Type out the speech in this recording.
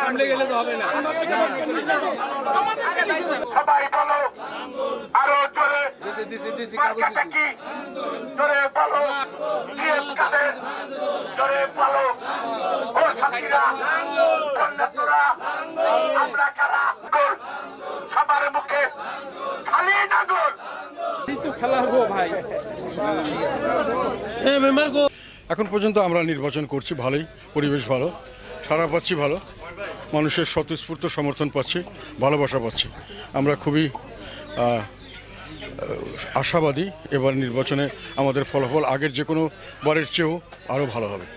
সামনে গেলে তো হবে না। দিছি দিছি দিছি কাগজ দিছি। কি জোরে বলো জিএম কাদের জোরে বলো ও সাথীরা আমরা কারা? গোল। সবার মুখে খালি না গোল। এখন পর্যন্ত আমরা নির্বাচন করছি ভালোই পরিবেশ ভালো সারা পাচ্ছি ভালো মানুষের স্বতঃস্ফূর্ত সমর্থন পাচ্ছি ভালোবাসা পাচ্ছি। আমরা খুবই আশাবাদী এবার নির্বাচনে আমাদের ফলাফল আগের যে কোনো বারের চেয়েও আরও ভালো হবে।